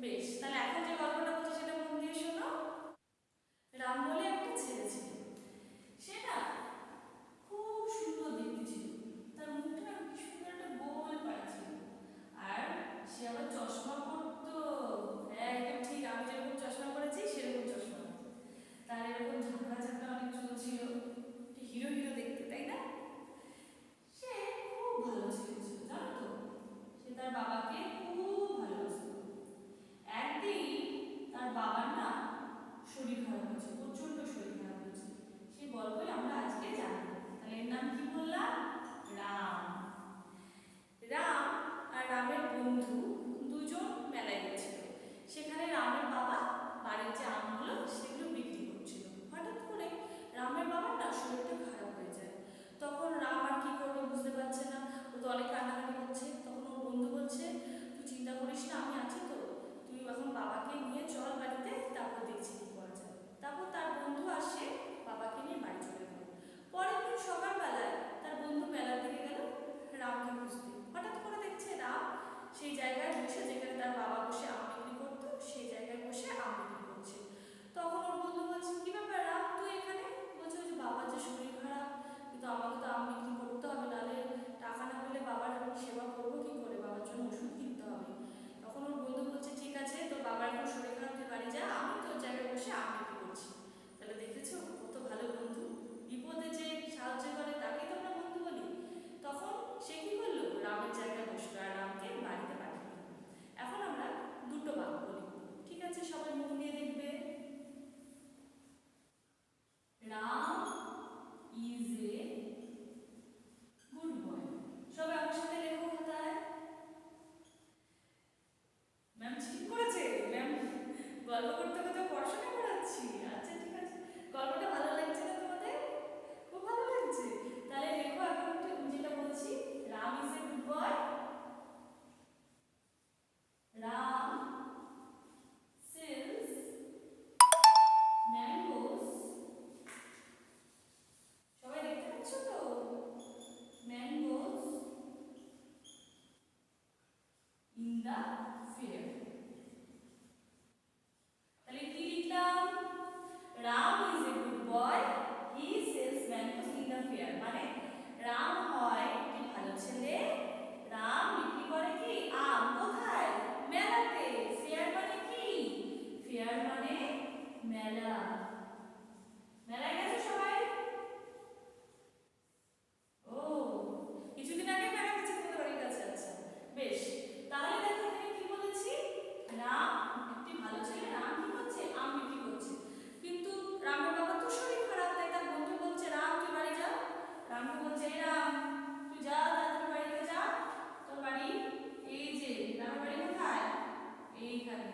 বেশ তাহলে রাম একটি ভালো ছেলে রাম কি করছে আম বিক্রি করছে কিন্তু রামের বাবা তো শরীর খারাপ তাই তার বন্ধু বলছে রাম তুই বাড়ি যা রামকে বলছে এই রাম তুই যা তাড়াতাড়ি বাড়িতে যা তোর বাড়ি এই যে রামের বাড়ি কোথায় এইখানে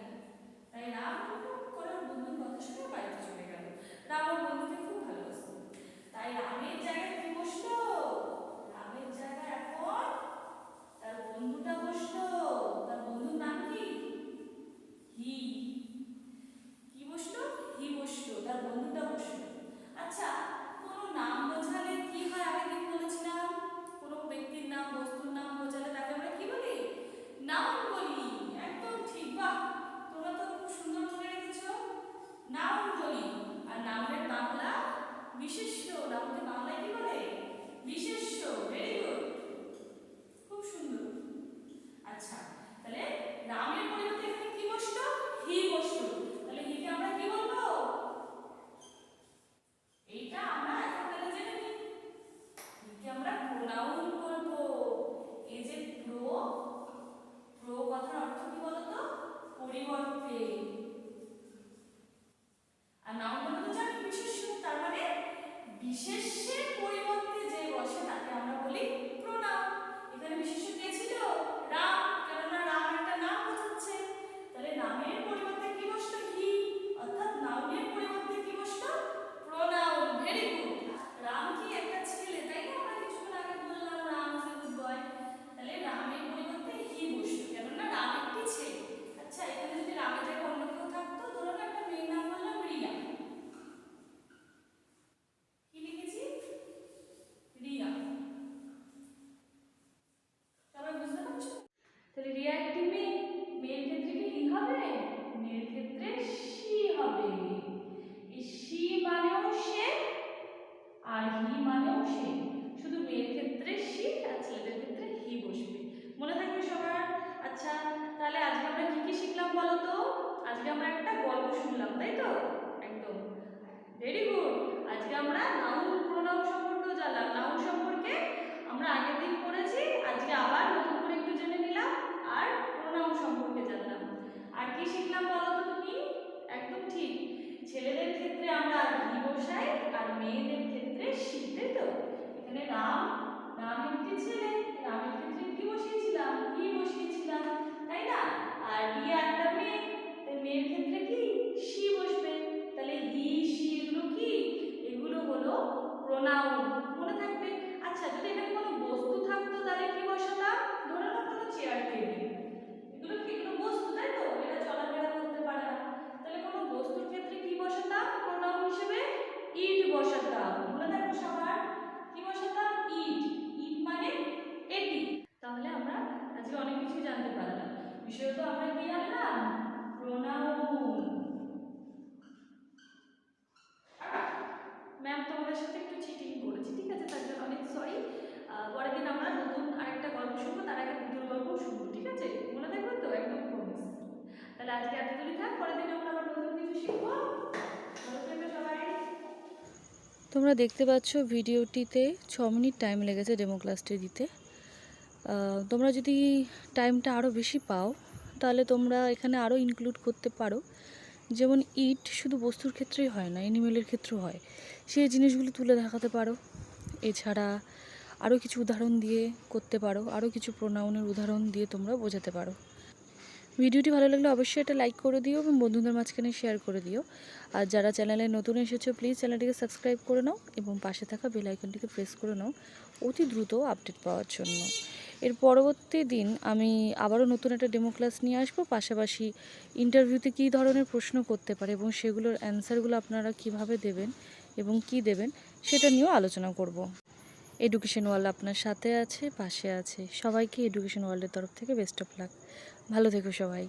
তাই রাম খুব করে ওর বন্ধুর কথা শুনে বাড়িতে চলে গেল রাম ওর বন্ধুকে খুব ভালোবাসত তাই রামের জায়গায় কি বসল রামের জায়গায় এখন তার বন্ধুটা বসল তার বন্ধুর নাম কি হি কি বসল হি তার বন্ধুটা বসল আচ্ছা কোনো নাম বোঝালে কি হয়? আগে দিন বলেছিলাম। কোনো ব্যক্তির নাম, বস্তুর নাম বোঝালে তাকে আমরা কি বলি? নাম বলি। একদম ঠিক, বাহ! তোমরা তো খুব সুন্দর মনে রেখেছো। নাম বলি। আর নামের বাংলা বিশেষ্য নামকে বাংলায় কি বলে বিশেষ্য ভেরি গুড খুব সুন্দর আচ্ছা তাহলে রামের পরিবর্তে এখানে কি বসল হি বসল তাহলে হিকে আমরা কি বলব এইটা আমরা এখন তাহলে জেনে নিই হিকে আমরা প্রোনাউন বলব এই যে প্রো প্রো কথার অর্থ কি বলতো পরিবর্তে আর নাউন মানে তো জানি বিশেষ্য তার মানে বিশেষ্যের পরিবর্তে যে বসে তাকে আমরা বলি প্রোনাউন এখানে বিশেষ্য কে ছিল রাম কেননা রাম একটা নাম বোঝাচ্ছে তাহলে নামের পরিবর্তে কি বসল হি অর্থাৎ নাউনের পরিবর্তে কি বসল প্রোনাউন ভেরি গুড রাম কি একটা ছেলে তাই না আমরা কিছুক্ষণ আগে বললাম Ram is a good boy তাহলে রামের পরিবর্তে হি বসল কেননা রাম একটি ছেলে আচ্ছা এখানে যদি রামের জায়গায় অন্য কেউ থাকতো ধরুন একটা মেয়ের নাম বললাম রিয়া কি লিখেছি রিয়া সবাই বুঝতে পারছ তাহলে রিয়া একটি মেয়ে মেয়ের ক্ষেত্রে কি হবে? মেয়ের ক্ষেত্রে সি হবে। এই সি মানেও সে, আর হি মানেও সে। শুধু মেয়ের ক্ষেত্রে সি আর ছেলেদের ক্ষেত্রে হি বসবে। মনে থাকবে সবার? আচ্ছা তাহলে আজকে আমরা কি কি শিখলাম বলো তো? আজকে আমরা একটা গল্প শুনলাম, তাই তো? একদম। ভেরি গুড আজকে আমরা নাউন প্রোনাউন সম্পর্কেও জানলাম। নাউন সম্পর্কে আমরা আগের দিন পড়েছি, আজকে আবার নতুন করে একটু জেনে নিলাম। আর প্রোনাউন সম্পর্কে জানলাম আর কি শিখলাম বলো তো তুমি? একদম ঠিক। ছেলেদের ক্ষেত্রে আমরা হি বসাই আর মেয়েদের ক্ষেত্রে তাই তো? এখানে রাম রাম একটি ছেলে রামের বসাতাম মনে থাকবে সবার কি বসাতাম? ইট। ইট মানে এটি। তাহলে আমরা আজকে অনেক কিছু জানতে পারলাম। বিষয় তো আমরা কি জানলাম? প্রোনাউন ম্যাম তোমাদের সাথে একটু চিটিং করেছি, ঠিক আছে তার জন্য অনেক সরি পরের দিন আমরা নতুন আরেকটা গল্প শুনব তার আগে দুটোর গল্প শুনব ঠিক আছে মনে থাকবে তো একদম প্রমিস তাহলে আজকে এতদূরই থাক পরের দিন আমরা আবার নতুন কিছু শিখব ভালো থাকবে সবাই তোমরা দেখতে পাচ্ছ ভিডিওটিতে ছ মিনিট টাইম লেগেছে ডেমো ক্লাসটি দিতে। তোমরা যদি টাইমটা আরও বেশি পাও, তাহলে তোমরা এখানে আরও ইনক্লুড করতে পারো। যেমন ইট শুধু বস্তুর ক্ষেত্রেই হয় না অ্যানিমেলের ক্ষেত্রেও হয়। সেই জিনিসগুলো তুলে দেখাতে পারো। এছাড়া আরও কিছু উদাহরণ দিয়ে করতে পারো আরও কিছু প্রোনাউনের উদাহরণ দিয়ে তোমরা বোঝাতে পারো। ভিডিওটি ভালো লাগলে অবশ্যই এটা লাইক করে দিও এবং বন্ধুদের মাঝখানে শেয়ার করে দিও। আর যারা চ্যানেলে নতুন এসেছ প্লিজ চ্যানেলটিকে সাবস্ক্রাইব করে নাও এবং পাশে থাকা বেল আইকনটিকে প্রেস করে নাও অতি দ্রুত আপডেট পাওয়ার জন্য। এর পরবর্তী দিন আমি আবারও নতুন একটা ডেমো ক্লাস নিয়ে আসব। পাশাপাশি ইন্টারভিউতে কী ধরনের প্রশ্ন করতে পারে এবং সেগুলোর অ্যান্সারগুলো আপনারা কীভাবে দেবেন এবং কি দেবেন সেটা নিয়েও আলোচনা করব। এডুকেশন ওয়ার্ল্ড আপনার সাথে আছে, পাশে আছে। সবাইকে এডুকেশন ওয়ার্ল্ডের তরফ থেকে বেস্ট অফ লাক ভালো থেকো সবাই।